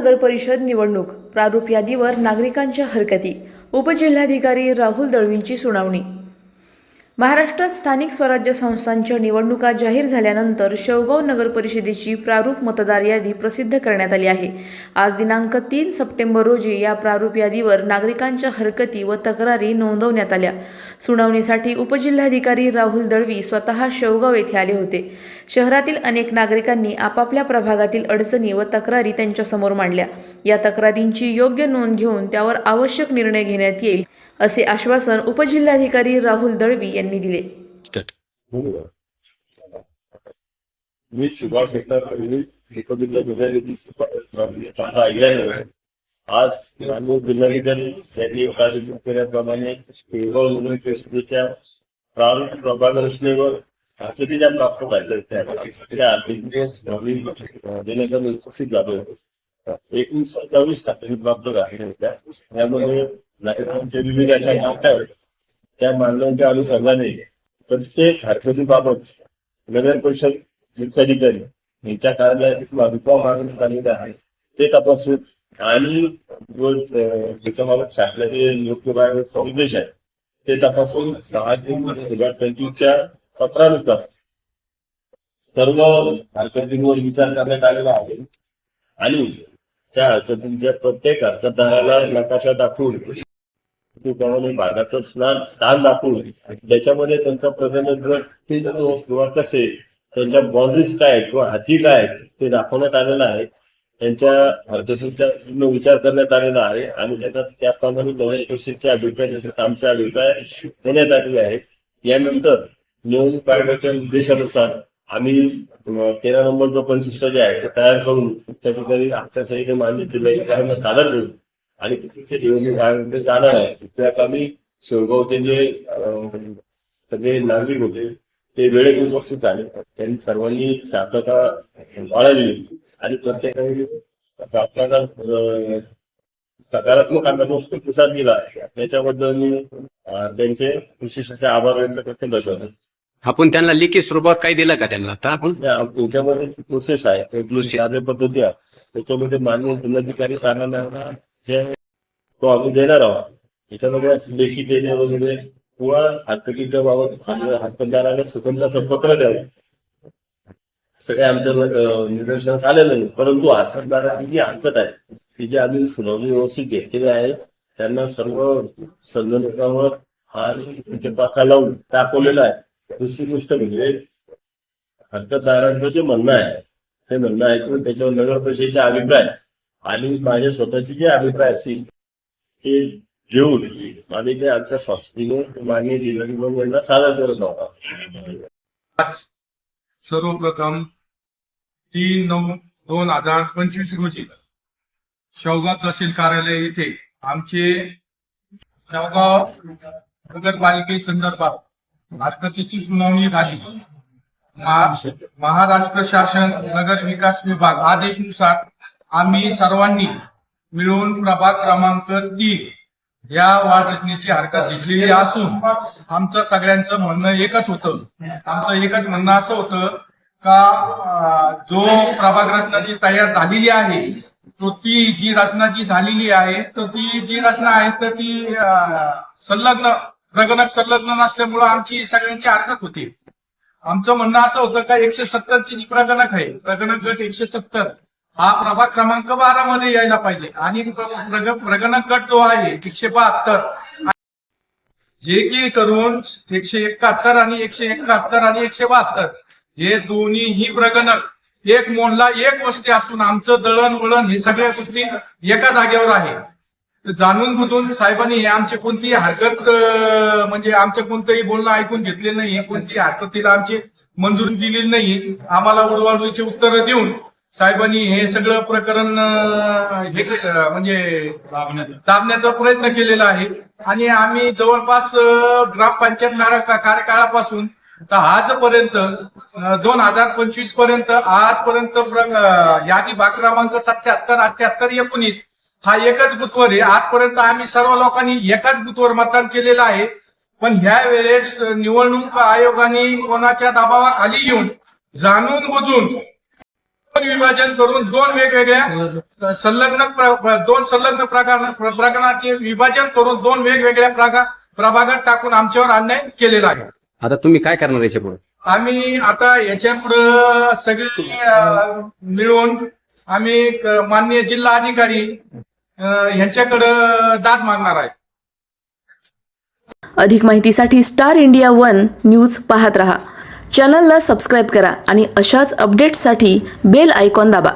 नगर परिषद निवडणूक. प्रारूप यादीवर नागरिकांच्या हरकती. उपजिल्हाधिकारी राहुल दळवींची सुनावणी. महाराष्ट्रात स्थानिक स्वराज्य संस्थांच्या निवडणुका जाहीर झाल्यानंतर शेवगाव नगर परिषदेची प्रारूप मतदार यादी प्रसिद्ध करण्यात आली आहे. आज दिनांक तीन सप्टेंबर रोजी या प्रारूप यादीवर नागरिकांच्या हरकती व तक्रारी नोंदवण्यात आल्या. सुनावणीसाठी उपजिल्हाधिकारी राहुल दळवी स्वतः शेवगाव येथे आले होते. शहरातील अनेक नागरिकांनी आपापल्या प्रभागातील अडचणी व तक्रारी त्यांच्यासमोर मांडल्या. या तक्रारींची योग्य नोंद घेऊन त्यावर आवश्यक निर्णय घेण्यात येईल असे आश्वासन उपजिल्हाधिकारी राहुल दळवी यांनी दिले. मी आहे. आज जिल्हाधिकारी यांनी कार्यक्रम केल्याप्रमाणे परिषदेच्या प्रारूप प्रभाग रचनेवर आकृतीच्या प्राप्त झाल्या त्या आर्थिक झालो सत्तावीस प्राप्त राहिल्या होत्या त्यामध्ये नागरिकांच्या विविध अशा मागण्या होत्या. त्या मागण्यांच्या अनुषंगाने प्रत्येक हरकतीबाबत नगर परिषद जिल्हाधिकारी यांच्या कार्यालयात मागणी मागण्यात आहे ते तपासून आणि त्याच्याबाबत शासनाचे योग्य निर्देश आहे ते तपासून सहा जून दोन हजार पंचवीसच्या पत्रानुसार. सर्व हरकतींवर विचार करण्यात आलेला आहे. आणि त्या हरकतींच्या प्रत्येक हरकतदाराला नकाशा दाखवून त्याप्रमाणे भागाचं स्नान स्थान दाखवून त्याच्यामध्ये त्यांचा प्रतिनिधित्व किंवा कसे त्यांच्या बाउंड्रीज काय आहेत किंवा हाती काय आहेत ते दाखवण्यात आलेलं आहे. त्यांच्या हरकतींचा पूर्ण विचार करण्यात आलेला आहे आणि त्याचा त्याप्रमाणे नव्या कृषीचे अभिप्राय जसे आमचे अभिप्राय देण्यात आलेले आहेत. यानंतर निवडणूक आयोगाच्या निर्देशानुसार आम्ही तेरा नंबर जो पंचवीस जे आहे ते तयार करून त्या ठिकाणी आत्तासहित मान्य जिल्हाधिकाऱ्यांना सादर करू. आणि तिथे निवडणूक आयोगाकडे जाणार आहे त्यात आम्ही शेवगावचे जे सगळे नागरिक होते ते वेळेत उपस्थित झाले. त्यांनी सर्वांनी शांतता बाळगली आणि प्रत्येकाने आपल्याला सकारात्मक आनंद प्रतिसाद दिला त्याच्याबद्दल मी त्यांचे विशेष असे आभार व्यक्त करते. आपण त्यांना लिखित स्वरूपात काही दिलं का त्यांना? आता आपण त्याच्यामध्ये प्रोसेस आहे कार्यपद्धती आहे त्याच्यामध्ये माननीय जिल्हाधिकारी जे तो आम्ही देणार आहोत. त्याच्यामध्ये लेखी देणे वगैरे किंवा हरकतीच्या बाबत हरकतदाराने सुगंध असं पत्र द्यावं सगळे आमच्या निदर्शनास आलेलं नाही. परंतु हरकतदाराची जी हरकत आहे ती जी आम्ही सुनावणी व्यवस्थित घेतलेली आहे त्यांना सर्व संगणकावर आणि पाका लावून दाखवलेलं आहे. दुसरी गोष्ट म्हणजे हक्कदारांचं जे म्हणणं आहे ते म्हणणं ऐकून त्याच्यावर नगर परिषदेचे अभिप्राय. आणि माझे स्वतःचे जे अभिप्राय असतील ते घेऊन आणि ते आमच्या संस्थेने मान्य जिल्हाधिकारी यांना सादर करत आहोत सर्वप्रथम तीन नऊ दोन हजार पंचवीस रोजी शेवगाव तहसील कार्यालय येथे आमचे शेवगाव नगरपालिकेसंदर्भात हरकतीची सुनावणी झाली महाराष्ट्र शासन नगर विकास विभाग आदेशनुसार आम्ही सर्वांनी मिळून प्रभाग क्रमांक तीन या वार्ड रचनेची हरकत घेतलेली असून आमचं सगळ्यांचं म्हणणं एकच होतं. आमचं एकच म्हणणं असं होतं का जो प्रभाग रचना जी तयार झालेली आहे तो ती जी रचना जी झालेली आहे तर ती जी रचना आहे तर ती संलग्न प्रगणक संलग्न नसल्यामुळं आमची सगळ्यांची हरकत होती. आमचं म्हणणं असं होतं का एकशे सत्तरची जी प्रगणक आहे प्रगणक गट एकशे सत्तर हा प्रभाग क्रमांक बारा मध्ये यायला पाहिजे. आणि प्रगणक गट जो आहे एकशे बहात्तर जे की करून एकशे एकाहत्तर आणि एकशे एकाहत्तर आणि एकशे बहात्तर हे दोन्हीही प्रगणक एक मोडला एक वस्ती असून आमचं दळण वळण हे सगळ्या गोष्टी एका जागेवर आहे. जाणून बुजून साहेबांनी हे आमची कोणतीही हरकत म्हणजे आमचं कोणतंही बोलणं ऐकून घेतलेलं नाही कोणतीही हरकतीला आमची मंजुरी दिलेली नाही. आम्हाला उडवाडवीची उत्तरं देऊन साहेबांनी हे सगळं प्रकरण हे म्हणजे दाबण्याचा प्रयत्न केलेला आहे. आणि आम्ही जवळपास ग्रामपंचायत कार्यकाळापासून तर आजपर्यंत दोन हजार पंचवीसपर्यंत आजपर्यंत प्र- यादी भाग क्रमांक सत्याहत्तर अठ्याहत्तर एकोणीस हा एकच बुथवर आहे. आजपर्यंत आम्ही सर्व लोकांनी एकाच बुथवर मतदान केलेलं आहे. पण ह्या वेळेस निवडणूक आयोगाने कोणाच्या दबावाखाली येऊन जाणून बुजून दोन विभाजन करून दोन वेगवेगळ्या संलग्न दोन संलग्न प्रकार प्र- प्रकरणाचे विभाजन करून दोन वेगवेगळ्या प्रभागात टाकून आमच्यावर अन्याय केलेला आहे. आता तुम्ही काय करणार याच्यापुढे आम्ही आता याच्या पुढं सगळी मिळून आम्ही माननीय जिल्हा अधिकारी यांच्याकडं दाद मागणार आहे. अधिक माहितीसाठी स्टार इंडिया वन न्यूज पाहत रहा. चॅनलला सबस्क्राईब करा आणि अशाच अपडेट्ससाठी बेल आयकॉन दाबा.